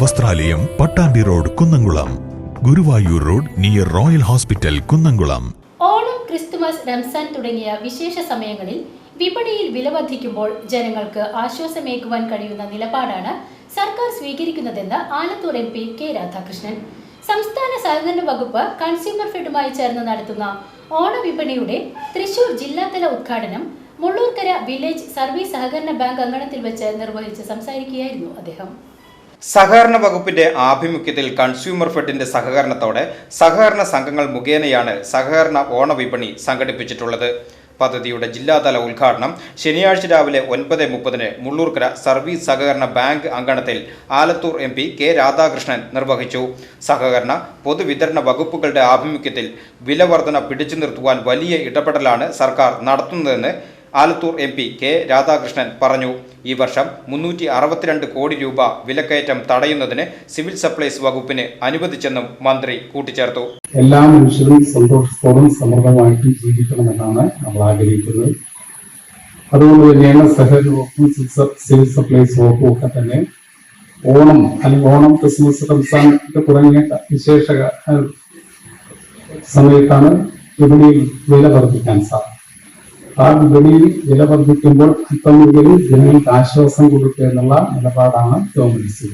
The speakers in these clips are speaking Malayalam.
വസ്ത്രാലയം Pattambi road Kunnamkulam. Guruvayur road near royal hospital Kunnamkulam. Onam Christmas Ramzan തുടങ്ങിയ വിശേഷ സമയങ്ങളിൽ വിപണിയിൽ വില വർദ്ധിക്കുമ്പോൾ ജനങ്ങൾക്ക് ആശ്വാസമേകുവാൻ കഴിയുന്ന നിലപാടാണ് സർക്കാർ സ്വീകരിക്കുന്നതെന്ന് Alathur M P K Radhakrishnan. സംസ്ഥാന സഹകരണ വകുപ്പ് കൺസ്യൂമർ ഫെഡുമായി ചേർന്ന് നടത്തുന്ന ഓണവിപണിയുടെ തൃശൂർ ജില്ലാതല ഉദ്ഘാടനം മുള്ളൂർക്കര വില്ലേജ് സർവീസ് സഹകരണ ബാങ്ക് അങ്കണത്തിൽ വെച്ച് നിർവഹിച്ച് സംസാരിക്കുകയായിരുന്നു അദ്ദേഹം. സഹകരണ വകുപ്പിന്റെ ആഭിമുഖ്യത്തിൽ കൺസ്യൂമർ ഫെഡിന്റെ സഹകരണത്തോടെ സഹകരണ സംഘങ്ങൾ മുഖേനയാണ് സഹകരണ ഓണവിപണി സംഘടിപ്പിച്ചിട്ടുള്ളത്. പദ്ധതിയുടെ ജില്ലാതല ഉദ്ഘാടനം ശനിയാഴ്ച രാവിലെ ഒൻപത് മുപ്പതിന് മുള്ളൂർക്കര സർവീസ് സഹകരണ ബാങ്ക് അങ്കണത്തിൽ Alathur M P K Radhakrishnan നിർവഹിച്ചു. സഹകരണ പൊതുവിതരണ വകുപ്പുകളുടെ ആഭിമുഖ്യത്തിൽ വിലവർധന പിടിച്ചു നിർത്തുവാൻ വലിയ ഇടപെടലാണ് സർക്കാർ നടത്തുന്നതെന്ന് Alathur M P K Radhakrishnan പറഞ്ഞു. ഈ വർഷം മുന്നൂറ്റി അറുപത്തിരണ്ട് കോടി രൂപ വിലക്കയറ്റം തടയുന്നതിന് സിവിൽ സപ്ലൈസ് വകുപ്പിന് അനുവദിച്ചെന്നും മന്ത്രി കൂട്ടിച്ചേർത്തു. എല്ലാ മനുഷ്യരും സന്തോഷത്തോടും സമൃദ്ധമായിട്ടും ജീവിക്കണമെന്നാണ് നമ്മൾ ആഗ്രഹിക്കുന്നത്. അതുകൊണ്ട് തന്നെയാണ് സഹകരണ വകുപ്പും സിവിൽ സപ്ലൈസ് വകുപ്പും ഒക്കെ തന്നെ ഓണം അല്ലെങ്കിൽ ഓണം ക്രിസ്മസ് റംസാൻ ഒക്കെ തുടങ്ങിയ വിശേഷ സമയത്താണ് വിപണിയിൽ വില വർദ്ധിക്കാൻ സാധിക്കും ആ വിപണിയിൽ വില വർദ്ധിക്കുമ്പോൾ അല്പമെങ്കിലും ജനങ്ങൾക്ക് ആശ്വാസം കൊടുക്കുക എന്നുള്ള നിലപാടാണ് ഗവൺമെന്റ്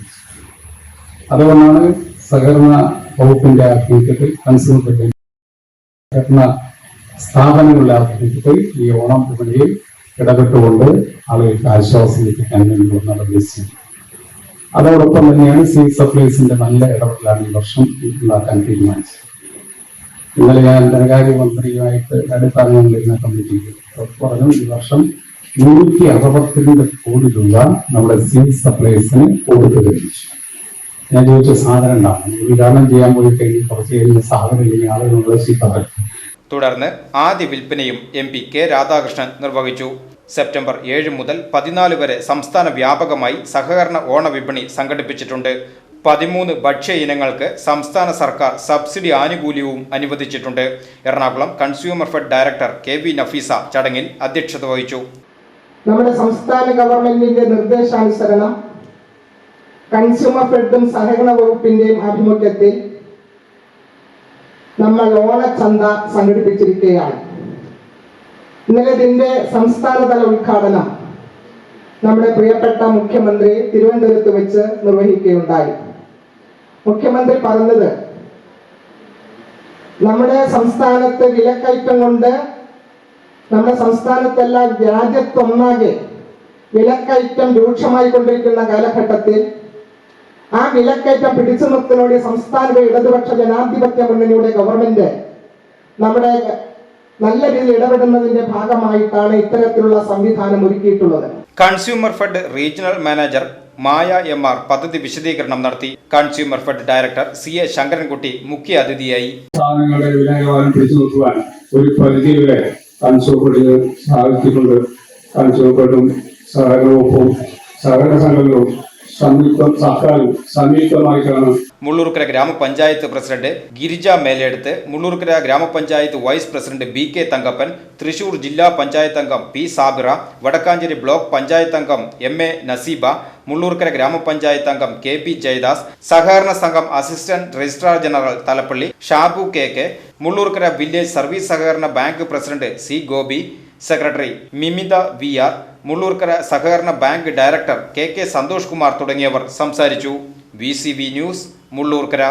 അതുകൊണ്ടാണ് സഹകരണ വകുപ്പിന്റെ ആഭിമുഖ്യത്തിൽ കൺസ്യൂമർ സഹകരണ സ്ഥാപനങ്ങളുടെ ആഭിമുഖ്യത്തിൽ ഈ ഓണം വിപണിയിൽ ഇടപെട്ടുകൊണ്ട് ആളുകൾക്ക് ആശ്വാസം ലഭിക്കാൻ വേണ്ടിയുള്ള നടപടി അതോടൊപ്പം തന്നെയാണ് സിവിൽ സപ്ലൈസിന്റെ നല്ല ഇടപെടലാണ് ഈ വർഷം ഉണ്ടാക്കാൻ തീരുമാനിച്ചത്. ഇന്നലെ ഞാൻ ധനകാര്യമന്ത്രിയുമായിട്ട് അടുത്താങ്ങിരുന്ന കമ്മിറ്റിയിൽ പറഞ്ഞു ഈ വർഷം നൂറ്റി അറുപത്തിരണ്ട് കോടി രൂപ നമ്മുടെ സിവിൽ സപ്ലൈസിന് കൊടുത്തു കഴിഞ്ഞു. ഞാൻ ചോദിച്ച സാധനം ഉണ്ടാകും ഉദ്ഘാടനം ചെയ്യാൻ പോയി കഴിഞ്ഞ് കുറച്ച് കഴിഞ്ഞ് സാധനം ഇല്ലെങ്കിൽ ആളുകൾ ചീത്ത തുടർന്ന് ആദ്യ വിൽപ്പനയും എം പി കെ രാധാകൃഷ്ണൻ നിർവഹിച്ചു. സെപ്റ്റംബർ ഏഴ് മുതൽ പതിനാല് വരെ സംസ്ഥാന വ്യാപകമായി സഹകരണ ഓണവിപണി സംഘടിപ്പിച്ചിട്ടുണ്ട്. പതിമൂന്ന് ഭക്ഷ്യ ഇനങ്ങൾക്ക് സംസ്ഥാന സർക്കാർ സബ്സിഡി ആനുകൂല്യവും അനുവദിച്ചിട്ടുണ്ട്. Ernakulam consumer fed director K V Nafeesa ചടങ്ങിൽ അധ്യക്ഷത വഹിച്ചു. നമ്മുടെ സംസ്ഥാന ഗവൺമെന്റിന്റെ നിർദ്ദേശാനുസരണം കൺസ്യൂമർ ഫെഡും സഹകരണ വകുപ്പിന്റെയും ആഭിമുഖ്യത്തിൽ നമ്മൾ ഓണച്ചന്ത സംഘടിപ്പിച്ചിരിക്കുകയാണ്. ഇന്നലെ ഇതിന്റെ സംസ്ഥാനതല ഉദ്ഘാടനം നമ്മുടെ പ്രിയപ്പെട്ട മുഖ്യമന്ത്രി തിരുവനന്തപുരത്ത് വെച്ച് നിർവഹിക്കുകയുണ്ടായി. മുഖ്യമന്ത്രി പറഞ്ഞത്. നമ്മുടെ സംസ്ഥാനത്ത് വിലക്കയറ്റം കൊണ്ട് നമ്മുടെ സംസ്ഥാനത്തല്ല രാജ്യത്തൊന്നാകെ വിലക്കയറ്റം രൂക്ഷമായി കൊണ്ടിരിക്കുന്ന കാലഘട്ടത്തിൽ ആ വിലക്കയറ്റം പിടിച്ചു നിർത്തുന്നതോടെ സംസ്ഥാനത്തെ ഇടതുപക്ഷ ജനാധിപത്യ മുന്നണിയുടെ ഗവൺമെന്റ് നമ്മുടെ നല്ല രീതിയിൽ ഇടപെടുന്നതിന്റെ ഭാഗമായിട്ടാണ് ഇത്തരത്തിലുള്ള സംവിധാനം ഒരുക്കിയിട്ടുള്ളത്. Consumer fed regional manager Maya M R പദ്ധതി വിശദീകരണം നടത്തി. Consumer fed director C A Sankarankutty മുഖ്യ അതിഥിയായി സാധനങ്ങളുടെ വിലനിലവാരം പിടിച്ചു നിർത്തുവാൻ ഒരു പരിധി വരെ കൺസോപ്പെടുക സാധിച്ചിട്ടുണ്ട് കൺസോപ്പെടും സഹകരണ വകുപ്പും സഹകരണ സംഘങ്ങളും സംയുക്തം സർക്കാരും സംയുക്തമായിട്ടാണ്. മുള്ളൂർക്കര ഗ്രാമപഞ്ചായത്ത് പ്രസിഡന്റ് ഗിരിജ മേലെടുത്ത് മുള്ളൂർക്കര ഗ്രാമപഞ്ചായത്ത് vice president B K Thankappan Thrissur ജില്ലാ പഞ്ചായത്ത് അംഗം പി സാബിറ വടക്കാഞ്ചേരി ബ്ലോക്ക് പഞ്ചായത്ത് അംഗം എം എ നസീബ മുള്ളൂർക്കര ഗ്രാമപഞ്ചായത്ത് അംഗം കെ പി ജയദാസ് സഹകരണ സംഘം assistant registrar general Thalappilly Shabu K K Mullurkara village service സഹകരണ bank president C Gopi secretary Mimitha V R Mullurkara സഹകരണ bank director K K Santhosh Kumar തുടങ്ങിയവർ സംസാരിച്ചു. V C V news Mullurkara.